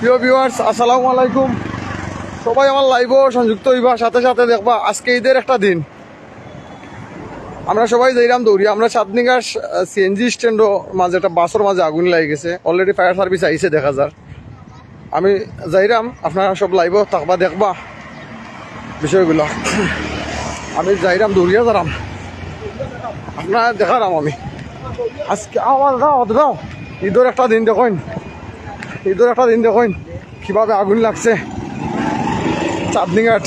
প্রিয় ভিউয়ার্স আসসালামু আলাইকুম। সবাই আমার লাইভও সংযুক্ত হইবা, সাথে সাথে দেখবা আজকে ঈদের একটা দিন। আমরা সবাই যাইরাম দৌড়ি, আমরা চাঁদনিগার সিএনজি স্ট্যান্ডও মাঝে একটা বাসের মাঝে আগুন লাগে গেছে। অলরেডি ফায়ার সার্ভিস আইছে দেখা যার। আমি যাইরাম, আপনারা সব লাইভও থাকবা, দেখবা বিষয়গুলো। আমি যাইরাম, দৌড়িয়া যারাম। আপনারা দেখারাম আমি। আজকে আমার দাও দাও ঈদের একটা দিন দেখুন ঈদের একটা দিন দেখুন কীভাবে আগুন লাগছে। চাঁদনিঘাট।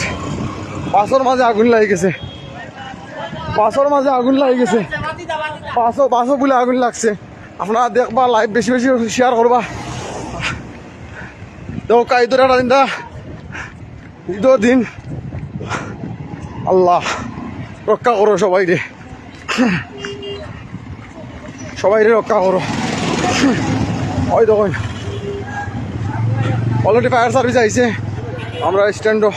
বাসের মাঝে আগুন লাগে গেছে। বাসের মাঝে আগুন লাগে গেছে। বাসও বাসও বলে আগুন লাগছে। আপনারা দেখবা লাইভ বেশি বেশি শেয়ার করবা দেখো ঈদের একটা দিন ঈদের দিন। আল্লাহ রক্ষা করো সবাই রে সবাই রে রক্ষা করো ওই দেখুন। অলরেডি ফায়ার সার্ভিস আইছে। আমরা স্ট্যান্ডও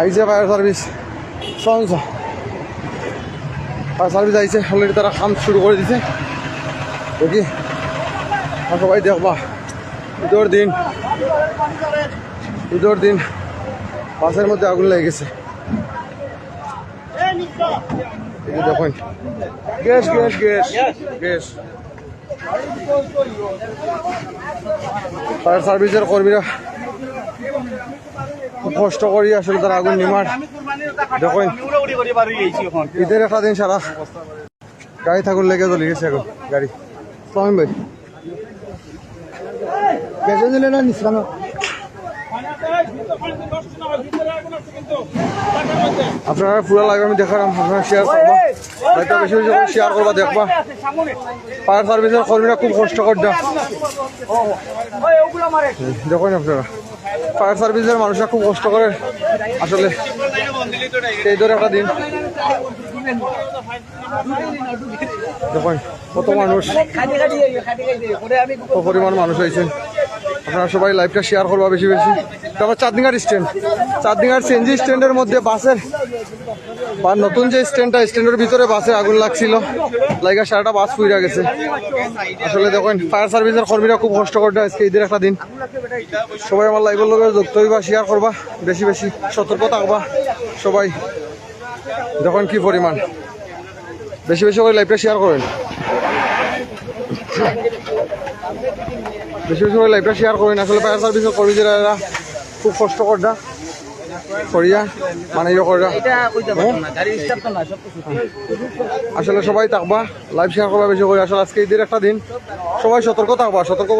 আইছে ফায়ার সার্ভিস সঞ্চ ফায়ার সার্ভিস আইছে অলরেডি তারা কাম শুরু করে দিছে। দেখি। সবাই দেখবা। ঈদের দিন। ঈদের দিন বাসের মধ্যে আগুন লেগে গেছে। দেখুন। Gas gas gas gas fire সার্ভিসের কর্মীরা খুব কষ্ট করি আসলে তার আগুন নিমার দেখুন ঈদের একটা দিন সারা গাড়ি থাকুন লেগে চলে গেছে এখন গাড়ি সালাম ভাই গেছে দিলে না নিশ্রাম আপনারা পুরো লাইভ আমি দেখালাম আপনারা শেয়ার করবা। লাইভটা বেশি বেশি করে শেয়ার করবা দেখবা। ফায়ার সার্ভিসের কর্মীরা খুব কষ্ট করছে দেখুন আপনারা। ফায়ার সার্ভিসের মানুষরা খুব কষ্ট করে আসলে সেই ধরে একটা দিন। দেখুন, কত মানুষ পরিমাণ মানুষ হয়েছে আপনারা সবাই লাইভটা শেয়ার করবা বেশি বেশি। তারপর চাঁদনিঘাট স্ট্যান্ড চাঁদনিঘাট সিএনজি স্ট্যান্ডের মধ্যে বাসের বা নতুন যে স্ট্যান্ডটা স্ট্যান্ডের ভিতরে বাসে আগুন লাগছিল। লাইগা সারাটা বাস ফুইরা গেছে। আসলে দেখুন ফায়ার সার্ভিসের কর্মীরা খুব কষ্ট করতে আজকে ঈদের একটা দিন। সবাই আমার লাইভের লগে যুক্ত হইবা শেয়ার করবা, বেশি বেশি সতর্ক থাকবা সবাই। দেখুন কি পরিমাণ। বেশি বেশি করে লাইভটা শেয়ার করেন। বেশি বেশি করে লাইভটা শেয়ার করেন আসলে ফায়ার সার্ভিসের কর্মীরা এরা খুব কষ্ট করটা করিয়া মানে ইয়ে করা আসলে সবাই থাকবা লাইভ শেয়ার করবা বেশি করে আসলে আজকে ঈদের একটা দিন। সবাই সতর্ক থাকবা সতর্ক